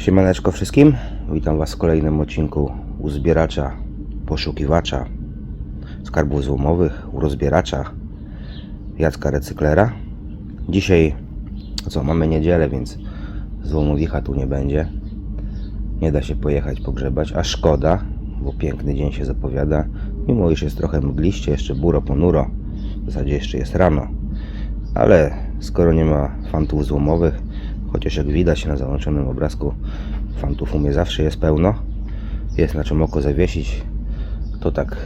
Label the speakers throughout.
Speaker 1: Siemaneczko wszystkim, witam Was w kolejnym odcinku uzbieracza, poszukiwacza skarbów złomowych, u rozbieracza Jacka Recyklera. Dzisiaj, co, mamy niedzielę, więc złomowicha tu nie będzie. Nie da się pojechać pogrzebać, a szkoda, bo piękny dzień się zapowiada. Mimo iż jest trochę mgliście, jeszcze buro ponuro, w zasadzie jeszcze jest rano. Ale skoro nie ma fantów złomowych, chociaż jak widać na załączonym obrazku, fantów u mnie zawsze jest pełno, jest na czym oko zawiesić, to tak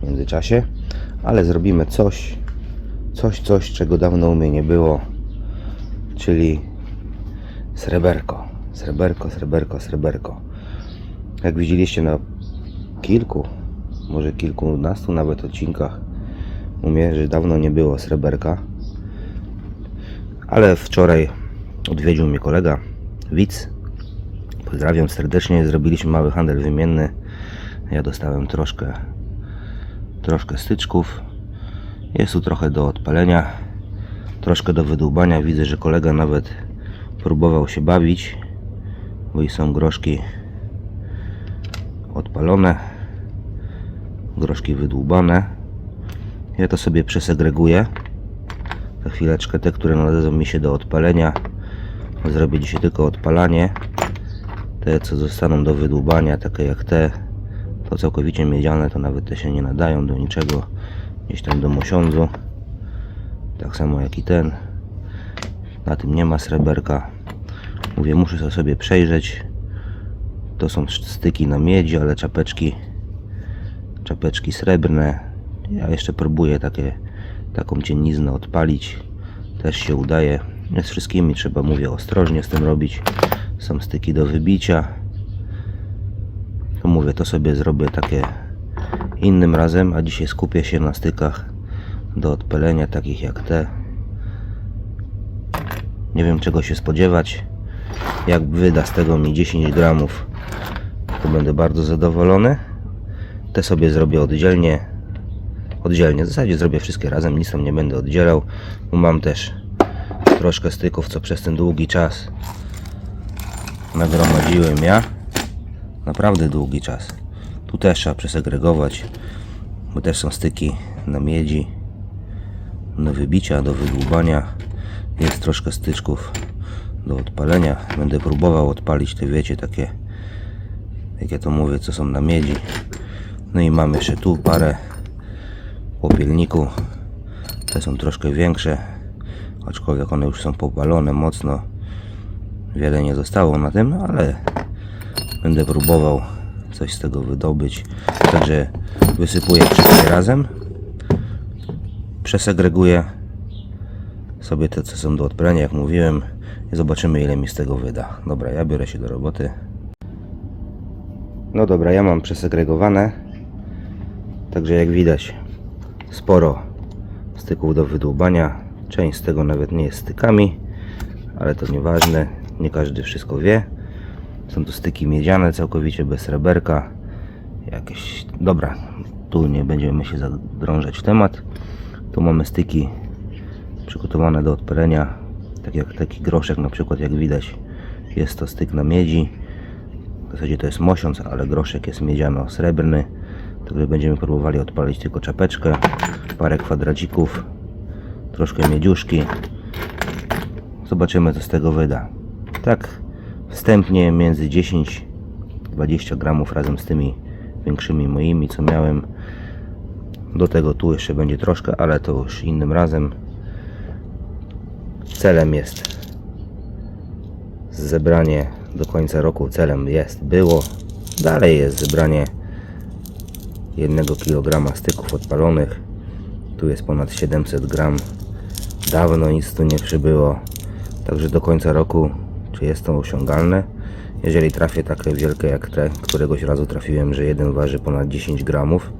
Speaker 1: w międzyczasie, ale zrobimy coś, coś, coś, czego dawno u mnie nie było, czyli sreberko, sreberko, sreberko, sreberko. Jak widzieliście na kilku, może kilkunastu nawet odcinkach u mnie, że dawno nie było sreberka, ale wczoraj odwiedził mnie kolega Widz. Pozdrawiam serdecznie. Zrobiliśmy mały handel wymienny. Ja dostałem troszkę troszkę styczków. Jest tu trochę do odpalenia, troszkę do wydłubania. Widzę, że kolega nawet próbował się bawić, bo i są groszki odpalone, groszki wydłubane. Ja to sobie przesegreguję. Za chwileczkę te, które należą mi się do odpalenia, zrobię dzisiaj tylko odpalanie. Te, co zostaną do wydłubania, takie jak te, to całkowicie miedziane, to nawet te się nie nadają do niczego. Gdzieś tam do mosiądzu. Tak samo jak i ten. Na tym nie ma sreberka. Mówię, muszę to sobie przejrzeć. To są styki na miedzi, ale czapeczki, czapeczki srebrne. Ja jeszcze próbuję takie, taką cieniznę odpalić. Też się udaje. Z wszystkimi trzeba, mówię, ostrożnie z tym robić. Są styki do wybicia. To mówię, to sobie zrobię takie innym razem, a dzisiaj skupię się na stykach do odpalenia, takich jak te. Nie wiem czego się spodziewać. Jak wyda z tego mi 10 gramów, to będę bardzo zadowolony. Te sobie zrobię oddzielnie. Oddzielnie, w zasadzie zrobię wszystkie razem, nic tam nie będę oddzielał, mam też troszkę styków, co przez ten długi czas nagromadziłem ja. Naprawdę długi czas. Tu też trzeba przesegregować, bo też są styki na miedzi, do wybicia, do wydłubania. Jest troszkę styczków do odpalenia. Będę próbował odpalić te, wiecie, takie, jak ja to mówię, co są na miedzi. No i mamy jeszcze tu parę popielniku. Te są troszkę większe, aczkolwiek one już są popalone mocno. Wiele nie zostało na tym, ale będę próbował coś z tego wydobyć. Także wysypuję wszystkie razem. Przesegreguję sobie te, co są do odprania, jak mówiłem, i zobaczymy, ile mi z tego wyda. Dobra, ja biorę się do roboty. No dobra, ja mam przesegregowane. Także jak widać, sporo styków do wydłubania. Część z tego nawet nie jest stykami, ale to nieważne, nie każdy wszystko wie. Są to styki miedziane, całkowicie bez sreberka. Jakieś, dobra, tu nie będziemy się zadrążać w temat. Tu mamy styki przygotowane do odpalenia, tak jak taki groszek na przykład, jak widać jest to styk na miedzi. W zasadzie to jest mosiąc, ale groszek jest miedziano-srebrny. Także będziemy próbowali odpalić tylko czapeczkę, parę kwadracików, troszkę miedziuszki. Zobaczymy co z tego wyda. Tak wstępnie między 10-20 gramów razem z tymi większymi moimi co miałem. Do tego tu jeszcze będzie troszkę, ale to już innym razem. Celem jest zebranie do końca roku. Celem jest, było, dalej jest zebranie 1 kg styków odpalonych. Tu jest ponad 700 gram. Dawno nic tu nie przybyło. Także do końca roku, czy jest to osiągalne? Jeżeli trafię takie wielkie jak te, któregoś razu trafiłem, że jeden waży ponad 10 gramów,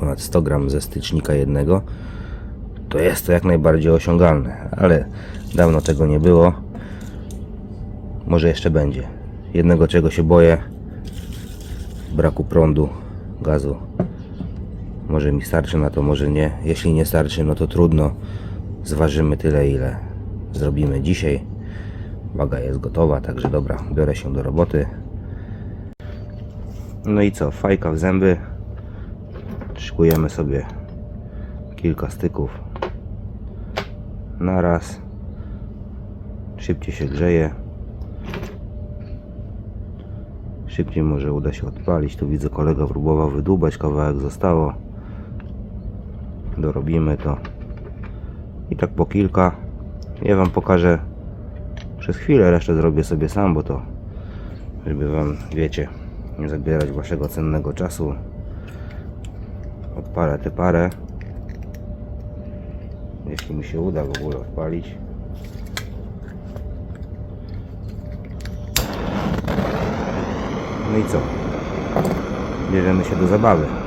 Speaker 1: ponad 100 gram ze stycznika jednego, to jest to jak najbardziej osiągalne, ale dawno tego nie było. Może jeszcze będzie. Jednego czego się boję, braku prądu, gazu. Może mi starczy na to, może nie. Jeśli nie starczy, no to trudno. Zważymy tyle, ile zrobimy dzisiaj. Waga jest gotowa, także dobra, biorę się do roboty. No i co, fajka w zęby. Szykujemy sobie kilka styków na raz. Szybciej się grzeje. Szybciej może uda się odpalić. Tu widzę kolega próbował wydłubać, kawałek zostało. Dorobimy to. I tak po kilka. Ja Wam pokażę przez chwilę, resztę zrobię sobie sam, bo to żeby Wam, wiecie, nie zabierać Waszego cennego czasu. Odpalę tę parę. Jeśli mi się uda w ogóle odpalić. No i co? Bierzemy się do zabawy.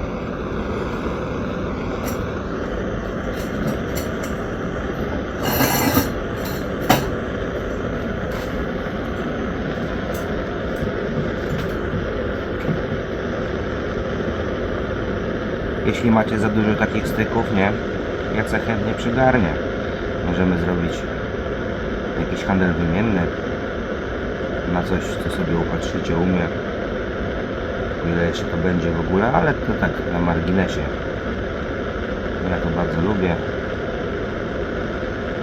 Speaker 1: Jeśli macie za dużo takich styków, nie? Ja co chętnie przygarnię. Możemy zrobić jakiś handel wymienny na coś, co sobie upatrzycie u mnie. Ile jeszcze to będzie w ogóle, ale to tak na marginesie. Ja to bardzo lubię.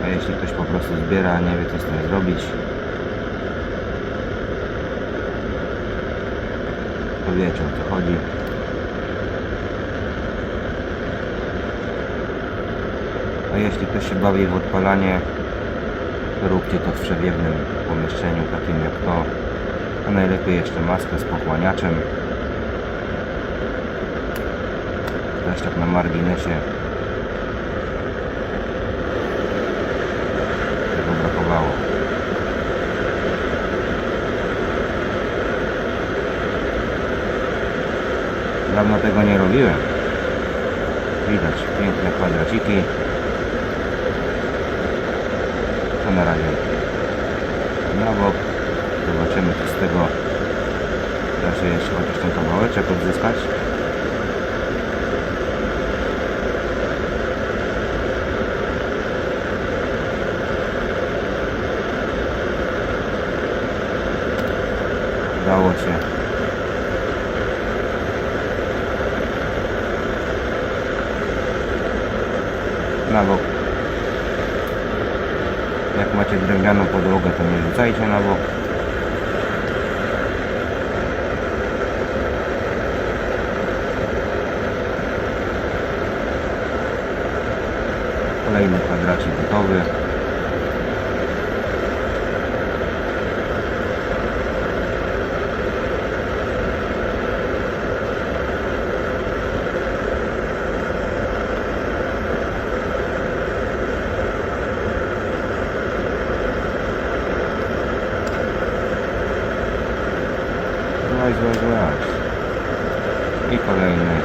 Speaker 1: A jeśli ktoś po prostu zbiera, nie wie co z tym zrobić, to wiecie o co chodzi. Jeśli ktoś się bawi w odpalanie, róbcie to w przewiewnym pomieszczeniu, takim jak to. A najlepiej jeszcze maskę z pochłaniaczem. Też tak na marginesie. Tego brakowało. Dawno tego nie robiłem. Widać piękne kwadraciki. To na razie na bok. Zobaczymy czy z tego da się jeszcze chociaż ten kawałeczek odzyskać. Udało się. Na bok. Jak macie drewnianą podłogę, to nie rzucajcie na bok. Kolejny kwadracik gotowy. Złaź, złaź. I kolejny.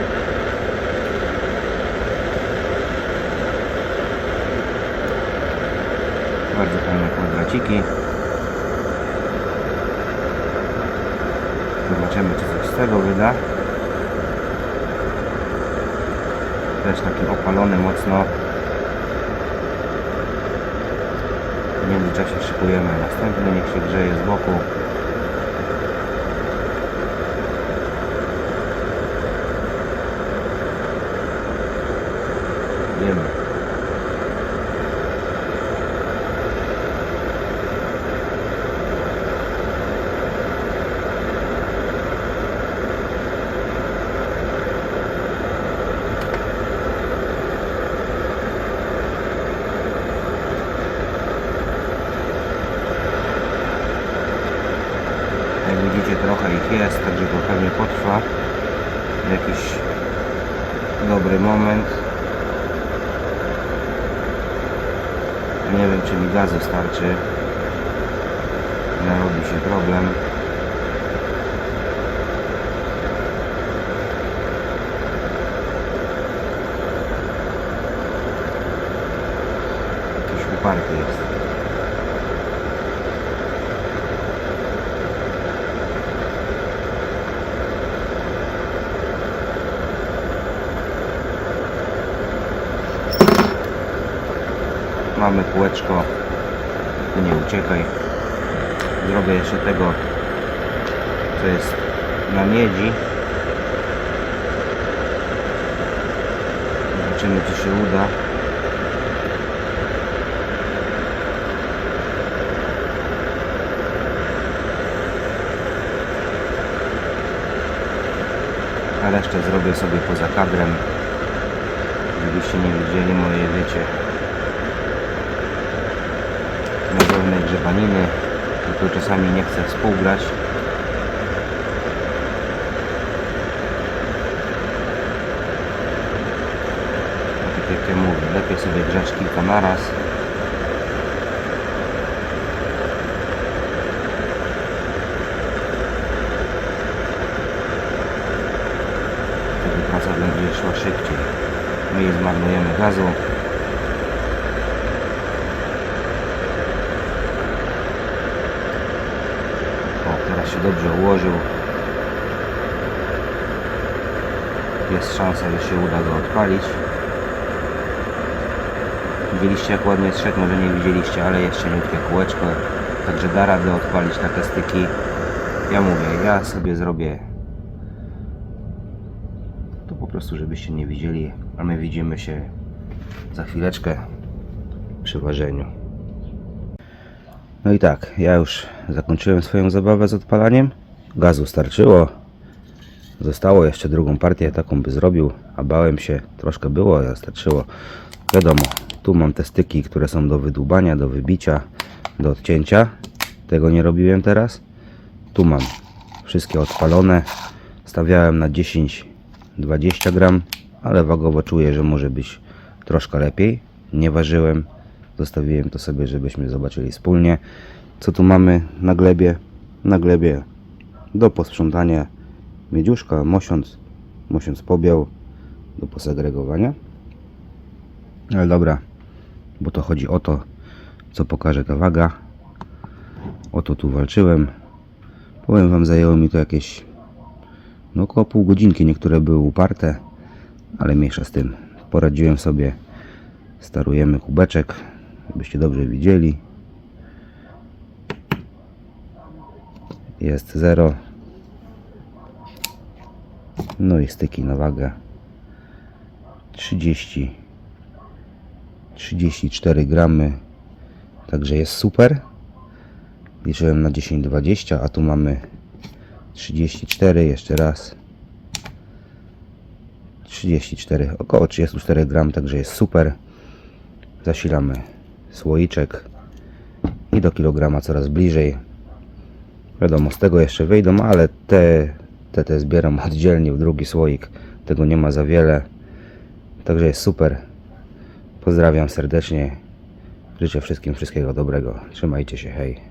Speaker 1: Bardzo fajne kwadraciki. Zobaczymy, czy coś z tego wyda. Też taki opalony mocno. W międzyczasie szykujemy następny, niech się grzeje z boku. Wiemy. Jak widzicie trochę ich jest, także to pewnie potrwa jakiś dobry moment. Nie wiem czy mi gazu starczy. Narobi się problem. Jakiś uparty jest. Mamy kółeczko. Ty nie uciekaj. zrobię jeszcze tego, co jest na miedzi. Zobaczymy, czy się uda. A resztę zrobię sobie poza kadrem, żebyście nie widzieli moje, wiecie, nadolnej grzebaniny, tylko czasami nie chcę współgrać. Tak jak ja mówię, lepiej sobie grzać kilka naraz. Wtedy praca będzie szła szybciej. Mniej zmarnujemy gazu. O, teraz się dobrze ułożył. Jest szansa, że się uda go odpalić. Widzieliście jak ładnie zszedł, może nie widzieliście, ale jest cieniutkie kółeczko. Także da radę odpalić takie styki. Ja mówię, ja sobie zrobię to po prostu żebyście nie widzieli, a my widzimy się za chwileczkę przy ważeniu. No i tak, ja już zakończyłem swoją zabawę z odpalaniem. Gazu starczyło. Zostało jeszcze drugą partię, taką by zrobił, a bałem się, troszkę było, ale starczyło. Wiadomo, tu mam te styki, które są do wydłubania, do wybicia, do odcięcia. Tego nie robiłem teraz. Tu mam wszystkie odpalone. Stawiałem na 10-20 gram, ale wagowo czuję, że może być troszkę lepiej. Nie ważyłem. Zostawiłem to sobie, żebyśmy zobaczyli wspólnie. Co tu mamy na glebie? Na glebie do posprzątania miedziuszka, mosiąc, mosiąc pobiał do posegregowania. Ale dobra, bo to chodzi o to, co pokaże ta waga. O to tu walczyłem. Powiem Wam, zajęło mi to jakieś no około pół godzinki. Niektóre były uparte, ale mniejsza z tym. Poradziłem sobie. Starujemy kubeczek, żebyście dobrze widzieli. Jest 0. No i styki na wagę. 30 34 gramy. Także jest super. Liczyłem na 10-20, a tu mamy 34 jeszcze raz. 34, około 34 gram, także jest super. Zasilamy słoiczek i do kilograma coraz bliżej. Wiadomo, z tego jeszcze wyjdą, ale te, te, te zbieram oddzielnie w drugi słoik. Tego nie ma za wiele. Także jest super. Pozdrawiam serdecznie. Życzę wszystkim wszystkiego dobrego. Trzymajcie się, hej.